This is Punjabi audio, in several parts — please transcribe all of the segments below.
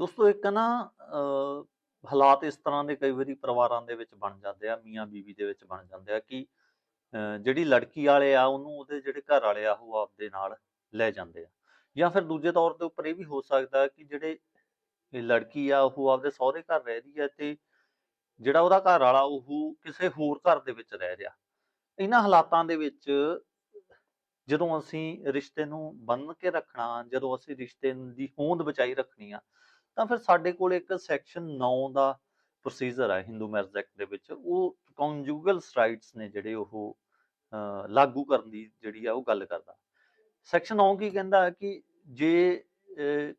ਦੋਸਤੋ ਇੱਕ ਨਾ ਅ, ਹਾਲਾਤ ਇਸ ਤਰ੍ਹਾਂ ਦੇ ਕਈ ਵਾਰੀ ਪਰਿਵਾਰਾਂ ਦੇ ਵਿੱਚ ਬਣ ਜਾਂਦੇ ਆ ਮੀਆਂ ਬੀਵੀ ਦੇ ਵਿੱਚ ਬਣ ਜਾਂਦੇ ਆ ਕਿ ਅ, ਜਿਹੜੀ ਲੜਕੀ ਵਾਲੇ ਆ ਉਹਨੂੰ ਉਹਦੇ ਜਿਹੜੇ ਘਰ ਵਾਲੇ ਆ ਉਹ ਆਪਦੇ ਨਾਲ ਲੈ ਜਾਂਦੇ ਆ। ਜਾਂ ਫਿਰ ਦੂਜੇ ਤੌਰ ਦੇ ਉੱਪਰ ਇਹ ਵੀ ਹੋ ਸਕਦਾ ਕਿ ਜਿਹੜੇ ਲੜਕੀ ਆ ਉਹ ਆਪਦੇ ਸਹੁਰੇ ਘਰ ਰਹਿ ਰਹੀ ਹੈ ਤੇ ਜਿਹੜਾ ਉਹਦਾ ਘਰ ਵਾਲਾ ਉਹ ਕਿਸੇ ਹੋਰ ਘਰ ਦੇ ਵਿੱਚ ਰਹਿ ਰਿਹਾ। ਇਹਨਾਂ ਹਾਲਾਤਾਂ ਦੇ ਵਿੱਚ ਜਦੋਂ ਅਸੀਂ ਰਿਸ਼ਤੇ ਨੂੰ ਬੰਨ ਕੇ ਰੱਖਣਾ ਜਦੋਂ ਅਸੀਂ ਰਿਸ਼ਤੇ ਦੀ ਹੋਂਦ ਬਚਾਈ ਰੱਖਣੀ ਆ ਤਾਂ ਫਿਰ ਸਾਡੇ ਕੋਲ ਇੱਕ ਸੈਕਸ਼ਨ 9 ਦਾ ਪ੍ਰੋਸੀਜਰ ਹੈ ਹਿੰਦੂ ਮੈਰਿਜ ਐਕਟ ਦੇ ਵਿੱਚ। ਉਹ ਕੰਜੂਗਲ ਰਾਈਟਸ ਨੇ ਜਿਹੜੇ ਉਹ ਲਾਗੂ ਕਰਨ ਦੀ ਜਿਹੜੀ ਆ ਉਹ ਗੱਲ ਕਰਦਾ। ਸੈਕਸ਼ਨ 9 ਕੀ ਕਹਿੰਦਾ ਕਿ ਜੇ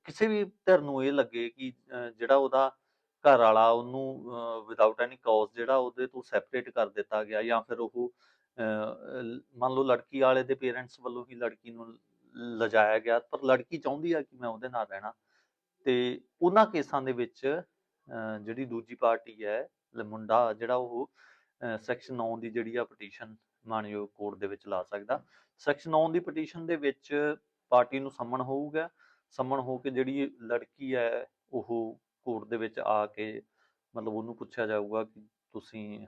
ਕਿਸੇ ਵੀ ਧਿਰ ਨੂੰ ਇਹ ਲੱਗੇ ਕਿ ਜਿਹੜਾ ਉਹਦਾ ਘਰ ਵਾਲਾ ਉਹਨੂੰ ਵਿਦਆਊਟ ਐਨੀ ਕਾਜ਼ ਜਿਹੜਾ ਉਹਦੇ ਤੋਂ ਸੈਪਰੇਟ ਕਰ ਦਿੱਤਾ ਗਿਆ ਜਾਂ ਫਿਰ ਉਹ ਮੰਨ ਲਓ ਲੜਕੀ ਵਾਲੇ ਦੇ ਪੇਰੈਂਟਸ ਵੱਲੋਂ ਹੀ ਲੜਕੀ ਨੂੰ ਲਜਾਇਆ ਗਿਆ, ਪਰ ਲੜਕੀ ਚਾਹੁੰਦੀ ਆ ਕਿ ਮੈਂ ਉਹਦੇ ਨਾਲ ਰਹਿਣਾ। ਤੇ ਉਹਨਾਂ ਕੇਸਾਂ ਦੇ ਵਿੱਚ ਜਿਹੜੀ ਦੂਜੀ ਪਾਰਟੀ ਹੈ ਮੁੰਡਾ ਜਿਹੜਾ ਉਹ ਸੈਕਸ਼ਨ 9 ਦੀ ਜਿਹੜੀ ਆ ਪਟੀਸ਼ਨ ਮਾਨਯੋਗ ਕੋਰਟ ਦੇ ਵਿੱਚ ਲਾ ਸਕਦਾ। ਸੈਕਸ਼ਨ 9 ਦੀ ਪਟੀਸ਼ਨ ਦੇ ਵਿੱਚ ਪਾਰਟੀ ਨੂੰ ਸੰਮਣ ਹੋਊਗਾ। ਸੰਮਣ ਹੋ ਕੇ ਜਿਹੜੀ ਲੜਕੀ ਹੈ, ਉਹ ਕੋਰਟ ਦੇ ਵਿੱਚ ਆ ਕੇ ਮਤਲਬ ਉਹਨੂੰ ਪੁੱਛਿਆ ਜਾਊਗਾ ਕਿ ਤੁਸੀਂ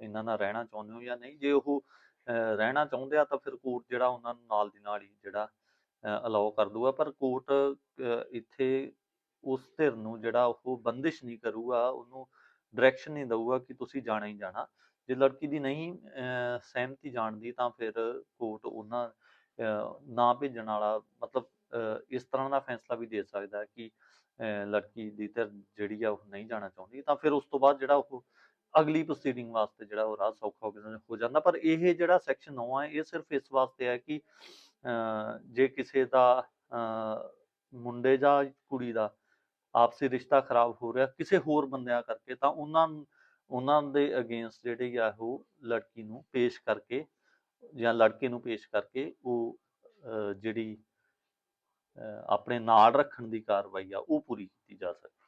ਇਹਨਾਂ ਨਾਲ ਰਹਿਣਾ ਚਾਹੁੰਦੇ ਹੋ ਜਾਂ ਨਹੀਂ। ਜੇ ਉਹ ਰਹਿਣਾ ਚਾਹੁੰਦੇ ਆ ਤਾਂ ਫਿਰ ਕੋਰਟ ਜਿਹੜਾ ਉਹਨਾਂ ਨੂੰ ਨਾਲ ਦੀ ਨਾਲ ਹੀ ਜਿਹੜਾ ਅਲਾਉ ਕਰ ਦੂਗਾ ਪਰ ਕੋਰਟ ਇੱਥੇ ਉਸ ਧਿਰ ਨੂੰ ਜਿਹੜਾ ਉਹ ਬੰਦਿਸ਼ ਨਹੀਂ ਕਰੂਗਾ, ਉਹਨੂੰ ਡਾਇਰੈਕਸ਼ਨ ਨਹੀਂ ਦਊਗਾ ਕਿ ਤੁਸੀਂ ਜਾਣਾ ਹੀ ਜਾਣਾ। ਜੇ ਲੜਕੀ ਦੀ ਨਹੀਂ ਸਹਿਮਤੀ ਜਾਣਦੀ ਤਾਂ ਫਿਰ ਕੋਰਟ ਉਹਨਾਂ ਨਾ ਭੇਜਣ ਵਾਲਾ ਮਤਲਬ ਇਸ ਤਰ੍ਹਾਂ ਦਾ ਫੈਸਲਾ ਵੀ ਦੇ ਸਕਦਾ ਹੈ ਕਿ ਲੜਕੀ ਦੀ ਧਿਰ ਜਿਹੜੀ ਆ ਉਹ ਨਹੀਂ ਜਾਣਾ ਚਾਹੁੰਦੀ, ਤਾਂ ਫਿਰ ਉਸ ਤੋਂ ਬਾਅਦ ਜਿਹੜਾ ਉਹ ਅਗਲੀ ਪ੍ਰੋਸੀਡਿੰਗ ਵਾਸਤੇ ਜਿਹੜਾ ਉਹ ਰਾਹ ਸੌਖਾ ਹੋ ਗਿਆ- ਹੋ ਜਾਂਦਾ। ਪਰ ਇਹ ਜਿਹੜਾ ਸੈਕਸ਼ਨ 9 ਹੈ, ਇਹ ਸਿਰਫ ਇਸ ਵਾਸਤੇ ਹੈ ਕਿ ਜੇ ਕਿਸੇ ਦਾ ਮੁੰਡੇ ਜਾਂ ਕੁੜੀ ਦਾ ਆਪਸੀ ਰਿਸ਼ਤਾ ਖਰਾਬ ਹੋ ਰਿਹਾ ਕਿਸੇ ਹੋਰ ਬੰਦਿਆਂ ਕਰਕੇ ਤਾਂ ਉਹਨਾਂ ਉਹਨਾਂ ਦੇ ਅਗੇਂਸਟ ਜਿਹੜੇ ਆ ਉਹ ਲੜਕੀ ਨੂੰ ਪੇਸ਼ ਕਰਕੇ ਜਾਂ ਲੜਕੇ ਨੂੰ ਪੇਸ਼ ਕਰਕੇ ਉਹ ਅਹ, ਜਿਹੜੀ ਅਹ, ਆਪਣੇ ਨਾਲ ਰੱਖਣ ਦੀ ਕਾਰਵਾਈ ਆ ਉਹ ਪੂਰੀ ਕੀਤੀ ਜਾ ਸਕਦੀ